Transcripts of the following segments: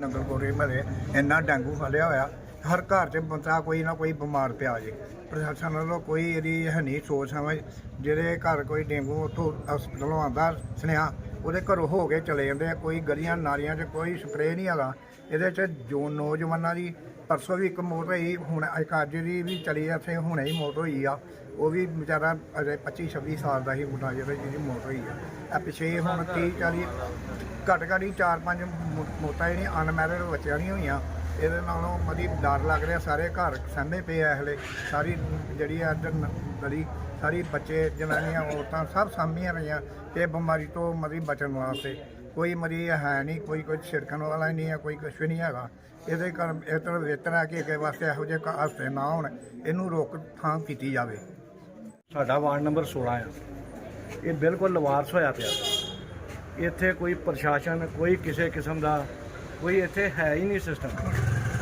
ਨੰਗਲ ਕੋਰੇ ਮਲੇ ਇੰਨਾ ਡੇਂਗੂ ਫੈਲਿਆ ਹੋਇਆ, ਹਰ ਘਰ 'ਚ ਬੰਦਾ ਕੋਈ ਨਾ ਕੋਈ ਬਿਮਾਰ ਪਿਆ ਜੇ। ਪ੍ਰਸ਼ਾਸਨ ਵੱਲੋਂ ਕੋਈ ਇਹਦੀ ਹੈ ਨਹੀਂ ਸੋਚ ਸਮਝ ਜਿਹੜੇ ਘਰ ਕੋਈ ਡੇਂਗੂ ਉੱਥੋਂ ਹਸਪਤਾਲੋਂ ਆਉਂਦਾ ਸੁਨੇਹਾ, ਉਹਦੇ ਘਰੋਂ ਹੋ ਕੇ ਚਲੇ ਜਾਂਦੇ ਆ, ਕੋਈ ਗਲੀਆਂ ਨਾਲੀਆਂ 'ਚ ਕੋਈ ਸਪਰੇਅ ਨਹੀਂ ਹੈਗਾ। ਇਹਦੇ 'ਚ ਜੋ ਨੌਜਵਾਨਾਂ ਦੀ ਪਰਸੋਂ ਵੀ ਇੱਕ ਮੌਤ ਹੋਈ, ਹੁਣ ਇੱਕ ਅੱਜ ਦੀ ਵੀ ਚਲੀ ਇੱਥੇ ਹੁਣੇ ਹੀ ਮੌਤ ਹੋਈ ਆ। ਉਹ ਵੀ ਵਿਚਾਰਾ ਅਜੇ 25 26 ਸਾਲ ਦਾ ਹੀ ਮੁੰਡਾ ਜਿਹੜਾ ਜਿਹਦੀ ਮੌਤ ਹੋਈ ਆ। ਇਹ ਪਿਛੇ ਹੁਣ 30 40 ਘੱਟ ਘੱਟ ਹੀ 4-5 ਮੌਤਾਂ ਜਿਹੜੀਆਂ ਅਨਮੈਰਿਡ ਬੱਚਿਆਂ ਨਹੀਂ ਹੋਈਆਂ। ਇਹਦੇ ਨਾਲੋਂ ਮਦੀ ਡਰ ਲੱਗ ਰਿਹਾ, ਸਾਰੇ ਘਰ ਸਹਿਮੇ ਪਏ ਆ ਹਲੇ। ਸਾਰੀ ਜਿਹੜੀ ਆ ਇੱਧਰ ਗਲੀ ਸਾਰੀ ਬੱਚੇ, ਜਨਾਨੀਆਂ, ਔਰਤਾਂ ਸਭ ਸਾਂਭੀਆਂ ਰਹੀਆਂ ਇਹ ਬਿਮਾਰੀ ਤੋਂ ਮਦੀ ਬਚਣ ਵਾਸਤੇ। ਕੋਈ ਮਰੀਜ਼ ਹੈ ਨਹੀਂ, ਕੋਈ ਕੋਈ ਛਿੜਕਣ ਵਾਲਾ ਹੀ ਨਹੀਂ ਹੈ, ਕੋਈ ਕੁਛ ਵੀ ਨਹੀਂ ਹੈਗਾ। ਇਹਦੇ ਕਾਰਨ ਇਹ ਤਰ੍ਹਾਂ ਬਿਹਤਰ ਹੈ ਕਿ ਅੱਗੇ ਵਾਸਤੇ ਇਹੋ ਜਿਹੇ ਕ- ਹਾਦਸੇ ਨਾ ਹੋਣ, ਇਹਨੂੰ ਰੋਕਥਾਮ ਕੀਤੀ ਜਾਵੇ। ਸਾਡਾ ਵਾਰਡ ਨੰਬਰ 16 ਆ। ਇਹ ਬਿਲਕੁਲ ਲਵਾਰਸ ਹੋਇਆ ਪਿਆ। ਇੱਥੇ ਕੋਈ ਪ੍ਰਸ਼ਾਸਨ, ਕੋਈ ਕਿਸੇ ਕਿਸਮ ਦਾ, ਕੋਈ ਇੱਥੇ ਹੈ ਹੀ ਨਹੀਂ ਸਿਸਟਮ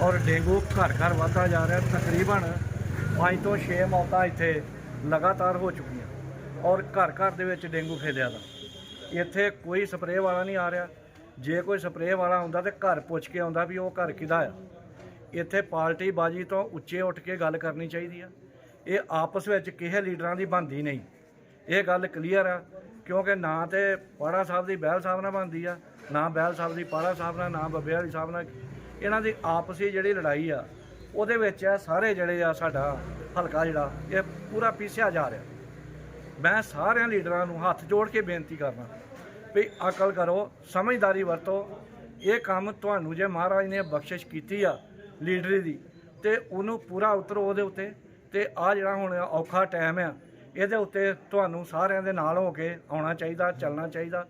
ਔਰ ਡੇਂਗੂ ਘਰ ਘਰ ਵੱਧਦਾ ਜਾ ਰਿਹਾ। ਤਕਰੀਬਨ 5 ਤੋਂ 6 ਮੌਤਾਂ ਇੱਥੇ ਲਗਾਤਾਰ ਹੋ ਚੁੱਕੀਆਂ। ਔਰ ਘਰ ਘਰ ਦੇ ਵਿੱਚ ਡੇਂਗੂ ਫੈਲਿਆ ਦਾ। ਇੱਥੇ ਕੋਈ ਸਪਰੇਅ ਵਾਲਾ ਨਹੀਂ ਆ ਰਿਹਾ। ਜੇ ਕੋਈ ਸਪਰੇਅ ਵਾਲਾ ਆਉਂਦਾ ਤੇ ਘਰ ਪੁੱਛ ਕੇ ਆਉਂਦਾ ਵੀ ਉਹ ਘਰ ਕਿਹਦਾ ਆ। ਇੱਥੇ ਪਾਰਟੀ ਬਾਜੀ ਤੋਂ ਉੱਚੇ ਉੱਠ ਕੇ ਗੱਲ ਕਰਨੀ ਚਾਹੀਦੀ ਆ। ਇਹ ਆਪਸ ਵਿੱਚ ਕਿਸੇ ਲੀਡਰਾਂ ਦੀ ਬਣਦੀ ਨਹੀਂ। ਇਹ ਗੱਲ ਕਲੀਅਰ ਆ, ਕਿਉਂਕਿ ਨਾ ਤੇ ਪਾੜਾ ਸਾਹਿਬ ਦੀ ਬਹਿਲ ਸਾਹਿਬ ਨਾਲ ਬਣਦੀ ਆ, ਨਾ ਬਹਿਲ ਸਾਹਿਬ ਦੀ ਪਾੜਾ ਸਾਹਿਬ ਨਾਲ, ਨਾ ਬੱਬੇ ਵਾਲੀ ਸਾਹਿਬ ਨਾਲ। ਇਹਨਾਂ ਦੀ ਆਪਸੀ ਜਿਹੜੀ ਲੜਾਈ ਆ, ਉਹਦੇ ਵਿੱਚ ਆ ਸਾਰੇ ਜਿਹੜੇ ਆ ਸਾਡਾ ਹਲਕਾ ਜਿਹੜਾ, ਇਹ ਪੂਰਾ ਪੀਸਿਆ ਜਾ ਰਿਹਾ। ਮੈਂ ਸਾਰਿਆਂ ਲੀਡਰਾਂ ਨੂੰ ਹੱਥ ਜੋੜ ਕੇ ਬੇਨਤੀ ਕਰਦਾ ਵੀ ਅਕਲ ਕਰੋ ਸਮਝਦਾਰੀ ਵਰਤੋ। ਇਹ ਕੰਮ ਤੁਹਾਨੂੰ ਜੇ ਮਹਾਰਾਜ ਨੇ ਬਖਸ਼ਿਸ਼ ਕੀਤੀ ਆ ਲੀਡਰੀ ਦੀ ਤੇ ਉਹਨੂੰ ਪੂਰਾ ਉਤਰੋ ਉਹਦੇ ਉੱਤੇ। ਤੇ ਆ ਜਿਹੜਾ ਹੁਣ ਔਖਾ ਟਾਈਮ ਆ ਇਹਦੇ ਉੱਤੇ ਤੁਹਾਨੂੰ ਸਾਰਿਆਂ ਦੇ ਨਾਲ ਹੋ ਕੇ ਆਉਣਾ ਚਾਹੀਦਾ ਚੱਲਣਾ ਚਾਹੀਦਾ।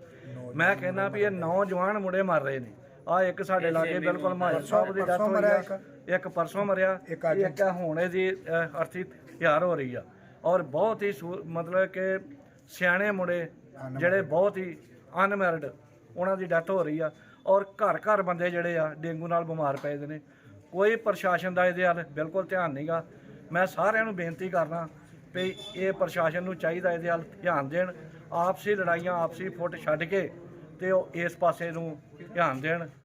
ਮੈਂ ਕਹਿੰਦਾ ਵੀ ਇਹ ਨੌਜਵਾਨ ਮੁੰਡੇ ਮਰ ਰਹੇ ਨੇ। ਆ ਇੱਕ ਸਾਡੇ ਲਾਗੇ ਬਿਲਕੁਲ ਮਾਜਰ ਸਾਹਿਬ ਦੀ ਡੈਥ ਹੋਈ ਇੱਕ। ਪਰਸੋਂ ਮਰਿਆ ਇੱਕ ਹੁਣ ਇਹਦੀ ਅਰਥੀ ਤਿਆਰ ਹੋ ਰਹੀ ਆ। ਔਰ ਬਹੁਤ ਹੀ ਮਤਲਬ ਕਿ ਸਿਆਣੇ ਮੁੰਡੇ ਜਿਹੜੇ ਬਹੁਤ ਹੀ ਅਨਮੈਰਿਡ ਉਹਨਾਂ ਦੀ ਡੈਥ ਹੋ ਰਹੀ ਆ। ਔਰ ਘਰ ਘਰ ਬੰਦੇ ਜਿਹੜੇ ਆ ਡੇਂਗੂ ਨਾਲ ਬਿਮਾਰ ਪਏ ਦੇ ਨੇ। ਕੋਈ ਪ੍ਰਸ਼ਾਸਨ ਦਾ ਇਹਦੇ ਵੱਲ ਬਿਲਕੁਲ ਧਿਆਨ ਨਹੀਂਗਾ ਮੈਂ ਸਾਰਿਆਂ ਨੂੰ ਬੇਨਤੀ ਕਰਨਾ ਵੀ ਇਹ ਪ੍ਰਸ਼ਾਸਨ ਨੂੰ ਚਾਹੀਦਾ ਇਹਦੇ ਵੱਲ ਧਿਆਨ ਦੇਣ। ਆਪਸੀ ਲੜਾਈਆਂ ਆਪਸੀ ਫੁੱਟ ਛੱਡ ਕੇ ਤੇ ਉਹ ਇਸ ਪਾਸੇ ਨੂੰ ਧਿਆਨ ਦੇਣ।